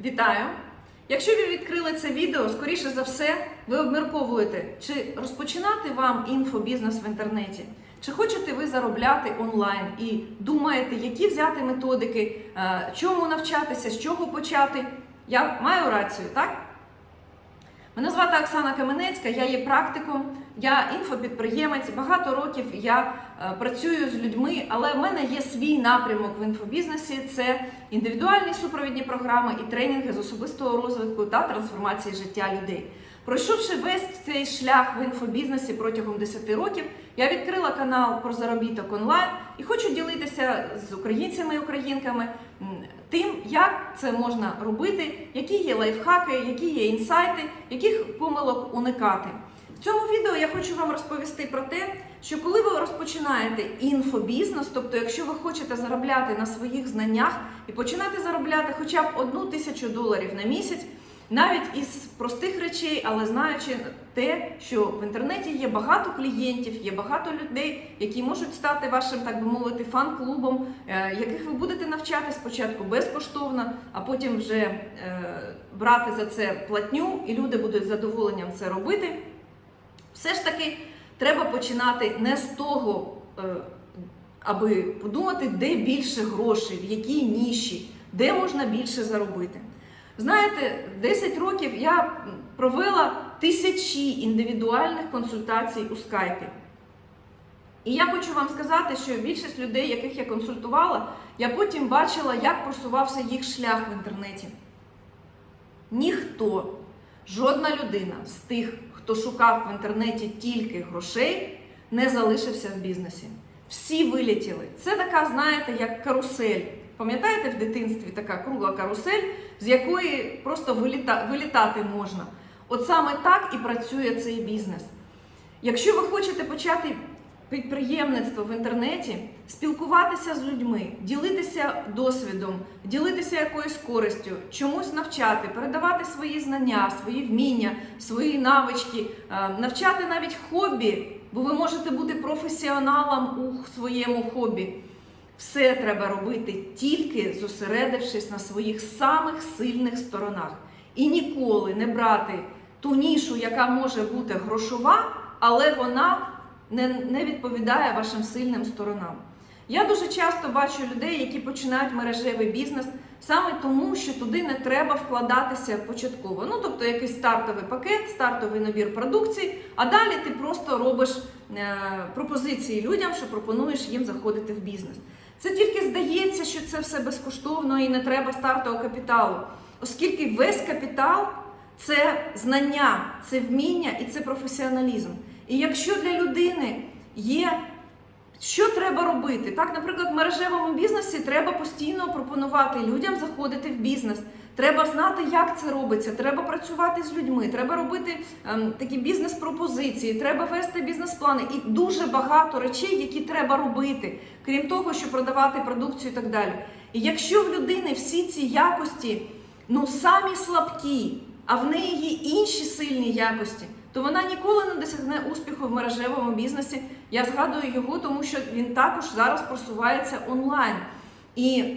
Вітаю! Якщо ви відкрили це відео, скоріше за все, ви обмірковуєте, чи розпочинати вам інфобізнес в інтернеті, чи хочете ви заробляти онлайн і думаєте, які взяти методики, е, чому навчатися, з чого почати. Я маю рацію, так? Мене звати Оксана Каменецька, я є практиком, я інфопідприємець. Багато років я е, працюю з людьми, але в мене є свій напрямок в інфобізнесі: це індивідуальні супровідні програми і тренінги з особистого розвитку та трансформації життя людей. Пройшовши весь цей шлях в інфобізнесі протягом 10 років, я відкрила канал про заробіток онлайн і хочу ділитися з українцями і українками тим, як це можна робити, які є лайфхаки, які є інсайти, яких помилок уникати. В цьому відео я хочу вам розповісти про те, що коли ви розпочинаєте інфобізнес, тобто, якщо ви хочете заробляти на своїх знаннях і починати заробляти хоча б одну тисячу доларів на місяць, навіть із простих речей, але знаючи те, що в інтернеті є багато клієнтів, є багато людей, які можуть стати вашим, так би мовити, фан-клубом, е, яких ви будете навчати спочатку безкоштовно, а потім вже е, брати за це платню, і люди будуть з задоволенням це робити. Все ж таки треба починати не з того, е, аби подумати, де більше грошей, в якій ніші, де можна більше заробити. Знаєте, 10 років я провела тисячі індивідуальних консультацій у скайпі. І я хочу вам сказати, що більшість людей, яких я консультувала, я потім бачила, як просувався їх шлях в інтернеті. Ніхто, жодна людина з тих, хто шукав в інтернеті тільки грошей, не залишився в бізнесі. Всі вилетіли. Це така, знаєте, як карусель. Пам'ятаєте в дитинстві така кругла карусель, з якої просто виліта, вилітати можна. От саме так і працює цей бізнес. Якщо ви хочете почати підприємництво в інтернеті, спілкуватися з людьми, ділитися досвідом, ділитися якоюсь користю, чомусь навчати, передавати свої знання, свої вміння, свої навички, е, навчати навіть хобі, бо ви можете бути професіоналом у своєму хобі. Все треба робити тільки зосередившись на своїх самих сильних сторонах. І ніколи не брати ту нішу, яка може бути грошова, але вона не, не відповідає вашим сильним сторонам. Я дуже часто бачу людей, які починають мережевий бізнес саме тому, що туди не треба вкладатися початково. Ну, тобто якийсь стартовий пакет, стартовий набір продукції, а далі ти просто робиш пропозиції людям, що пропонуєш їм заходити в бізнес. Це тільки здається, що це все безкоштовно і не треба стартового капіталу, оскільки весь капітал це знання, це вміння і це професіоналізм. І якщо для людини є що треба робити? Так, наприклад, в мережевому бізнесі треба постійно пропонувати людям заходити в бізнес. Треба знати, як це робиться. Треба працювати з людьми, треба робити ем, такі бізнес-пропозиції, треба вести бізнес-плани і дуже багато речей, які треба робити, крім того, що продавати продукцію і так далі. І якщо в людини всі ці якості ну самі слабкі, а в неї є інші сильні якості, то вона ніколи не досягне успіху в мережевому бізнесі. Я згадую його, тому що він також зараз просувається онлайн. І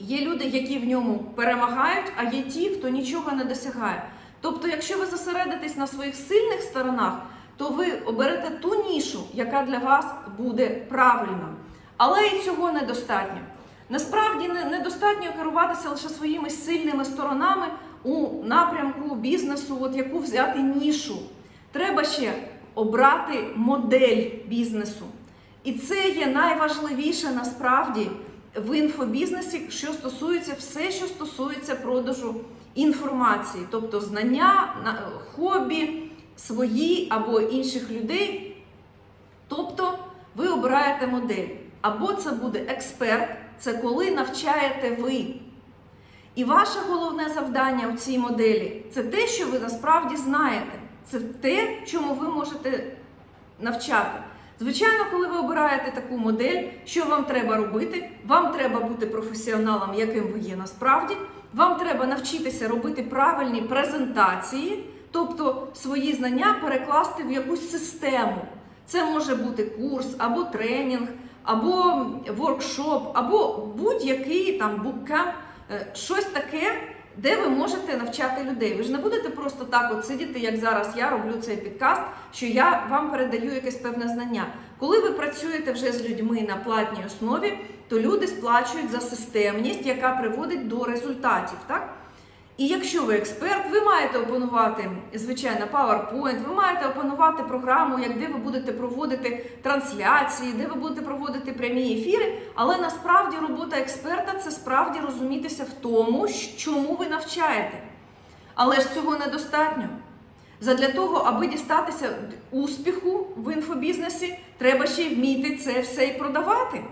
є люди, які в ньому перемагають, а є ті, хто нічого не досягає. Тобто, якщо ви зосередитесь на своїх сильних сторонах, то ви оберете ту нішу, яка для вас буде правильна. Але і цього недостатньо. Насправді недостатньо керуватися лише своїми сильними сторонами у напрямку бізнесу, от яку взяти нішу. Треба ще обрати модель бізнесу. І це є найважливіше насправді в інфобізнесі, що стосується все, що стосується продажу інформації, тобто знання, хобі, свої або інших людей. Тобто ви обираєте модель. Або це буде експерт, це коли навчаєте ви. І ваше головне завдання у цій моделі це те, що ви насправді знаєте. Це те, чому ви можете навчати. Звичайно, коли ви обираєте таку модель, що вам треба робити? Вам треба бути професіоналом, яким ви є насправді. Вам треба навчитися робити правильні презентації, тобто свої знання перекласти в якусь систему. Це може бути курс або тренінг, або воркшоп, або будь-який там буккемп, щось таке, де ви можете навчати людей. Ви ж не будете просто так от сидіти, як зараз я роблю цей підкаст, що я вам передаю якесь певне знання. Коли ви працюєте вже з людьми на платній основі, то люди сплачують за системність, яка приводить до результатів. Так? І якщо ви експерт, ви маєте опанувати, звичайно, PowerPoint, ви маєте опанувати програму, як де ви будете проводити трансляції, де ви будете проводити прямі ефіри. Але насправді робота експерта це справді розумітися в тому, чому ви навчаєте. Але ж цього недостатньо. Задля того, аби дістатися успіху в інфобізнесі, треба ще й вміти це все і продавати.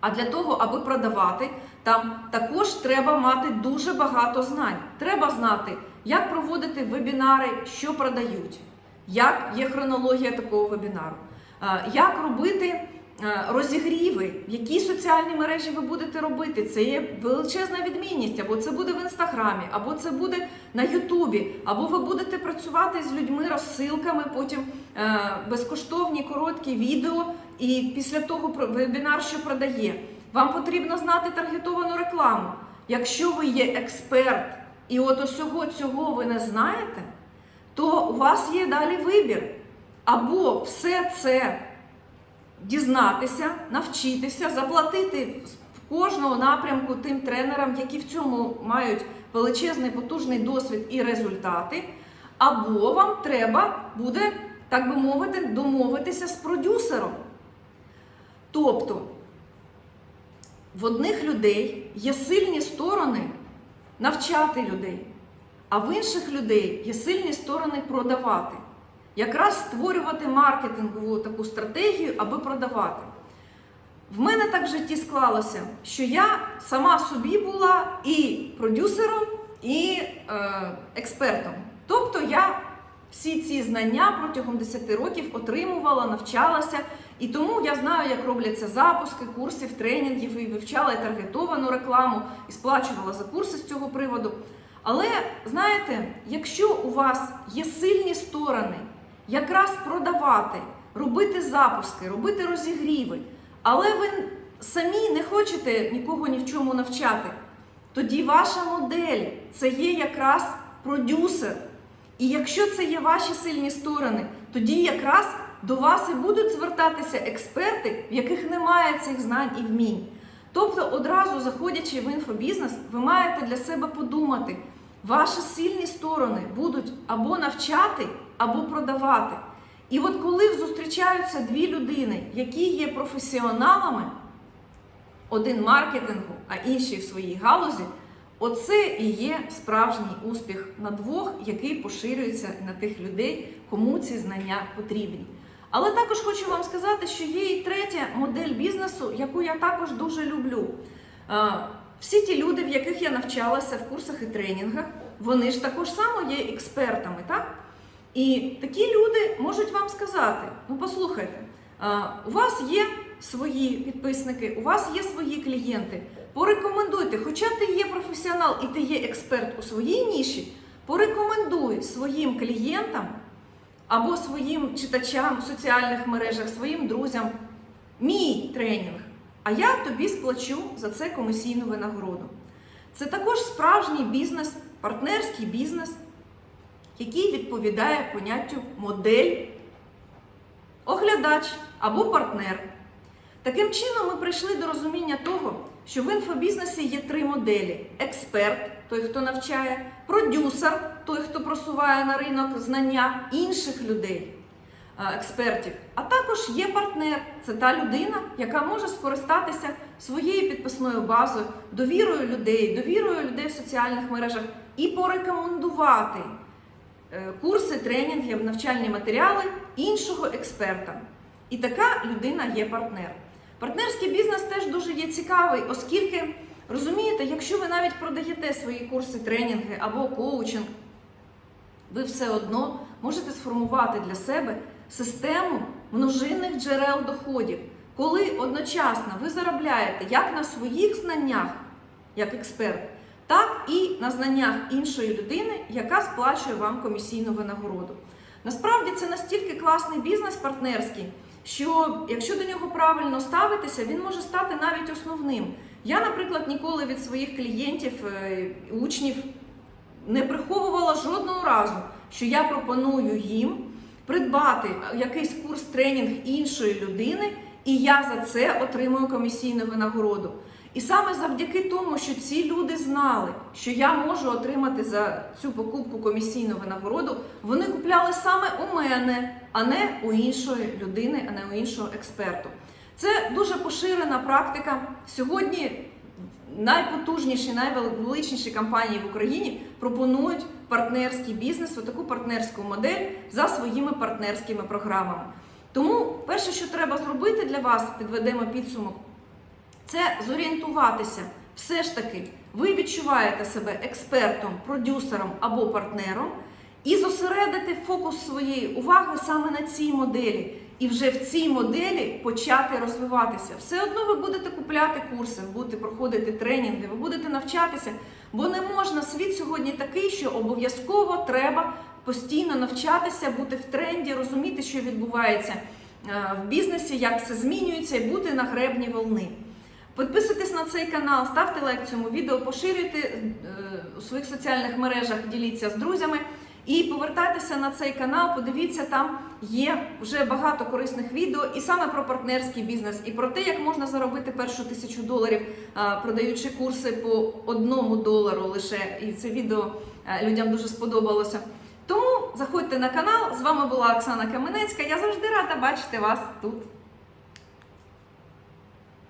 А для того, аби продавати, там також треба мати дуже багато знань. Треба знати, як проводити вебінари, що продають, як є хронологія такого вебінару, е, як робити е, розігріви, які соціальні мережі ви будете робити. Це є величезна відмінність, або це буде в інстаграмі, або це буде на Ютубі, або ви будете працювати з людьми розсилками, потім е, безкоштовні короткі відео, і після того вебінар, що продає. Вам потрібно знати таргетовану рекламу. Якщо ви є експерт і от усього цього ви не знаєте, то у вас є далі вибір. Або все це дізнатися, навчитися, заплатити з кожного напрямку тим тренерам, які в цьому мають величезний потужний досвід і результати, або вам треба буде, так би мовити, домовитися з продюсером. Тобто в одних людей є сильні сторони навчати людей, а в інших людей є сильні сторони продавати. Якраз створювати маркетингову таку стратегію, аби продавати. В мене так в житті склалося, що я сама собі була і продюсером, і е, експертом. Тобто я всі ці знання протягом 10 років отримувала, навчалася, і тому я знаю, як робляться запуски курсів, тренінгів, і вивчала і таргетовану рекламу, і сплачувала за курси з цього приводу. Але знаєте, якщо у вас є сильні сторони, якраз продавати, робити запуски, робити розігріви, але ви самі не хочете нікого ні в чому навчати, тоді ваша модель це є якраз продюсер. І якщо це є ваші сильні сторони, тоді якраз до вас і будуть звертатися експерти, в яких немає цих знань і вмінь. Тобто, одразу заходячи в інфобізнес, ви маєте для себе подумати, ваші сильні сторони будуть або навчати, або продавати. І от коли зустрічаються дві людини, які є професіоналами, один маркетингу, а інший в своїй галузі, оце і є справжній успіх на двох, який поширюється на тих людей, кому ці знання потрібні. Але також хочу вам сказати, що є і третя модель бізнесу, яку я також дуже люблю. Е, Всі ті люди, в яких я навчалася в курсах і тренінгах, вони ж також само є експертами, так? І такі люди можуть вам сказати: ну послухайте, е, у вас є свої підписники, у вас є свої клієнти. Порекомендуйте, хоча ти є професіонал і ти є експерт у своїй ніші, порекомендуй своїм клієнтам або своїм читачам в соціальних мережах, своїм друзям мій тренінг, а я тобі сплачу за це комісійну винагороду. Це також справжній бізнес, партнерський бізнес, який відповідає поняттю модель, оглядач або партнер. Таким чином, ми прийшли до розуміння того, що в інфобізнесі є три моделі: експерт, той, хто навчає, продюсер, той, хто просуває на ринок знання інших людей, експертів. А також є партнер, це та людина, яка може скористатися своєю підписною базою, довірою людей, довірою людей в соціальних мережах і порекомендувати е, курси, тренінги, навчальні матеріали іншого експерта. І така людина є партнер. Партнерський бізнес теж дуже є цікавий, оскільки розумієте, якщо ви навіть продаєте свої курси, тренінги або коучинг, ви все одно можете сформувати для себе систему множинних джерел доходів, коли одночасно ви заробляєте як на своїх знаннях, як експерт, так і на знаннях іншої людини, яка сплачує вам комісійну винагороду. Насправді це настільки класний бізнес партнерський, що якщо до нього правильно ставитися, він може стати навіть основним. Я, наприклад, ніколи від своїх клієнтів, е, учнів не приховувала жодного разу, що я пропоную їм придбати якийсь курс тренінг іншої людини, і я за це отримую комісійну винагороду. І саме завдяки тому, що ці люди знали, що я можу отримати за цю покупку комісійну винагороду, вони купляли саме у мене, а не у іншої людини, а не у іншого експерту. Це дуже поширена практика. Сьогодні найпотужніші, найвеличніші компанії в Україні пропонують партнерський бізнес, таку партнерську модель за своїми партнерськими програмами. Тому перше, що треба зробити для вас, підведемо підсумок, це зорієнтуватися. Все ж таки, ви відчуваєте себе експертом, продюсером або партнером, і зосередити фокус своєї уваги саме на цій моделі. І вже в цій моделі почати розвиватися. Все одно ви будете купляти курси, будете проходити тренінги, ви будете навчатися, бо не можна світ сьогодні такий, що обов'язково треба постійно навчатися, бути в тренді, розуміти, що відбувається е, в бізнесі, як це змінюється, і бути на гребні волни. Підписуйтесь на цей канал, ставте лайк цьому відео, поширюйте е, у своїх соціальних мережах, діліться з друзями. І повертайтеся на цей канал, подивіться, там є вже багато корисних відео і саме про партнерський бізнес, і про те, як можна заробити першу тисячу доларів, продаючи курси по одному долару лише. І це відео людям дуже сподобалося. Тому заходьте на канал. З вами була Оксана Каменецька. Я завжди рада бачити вас тут.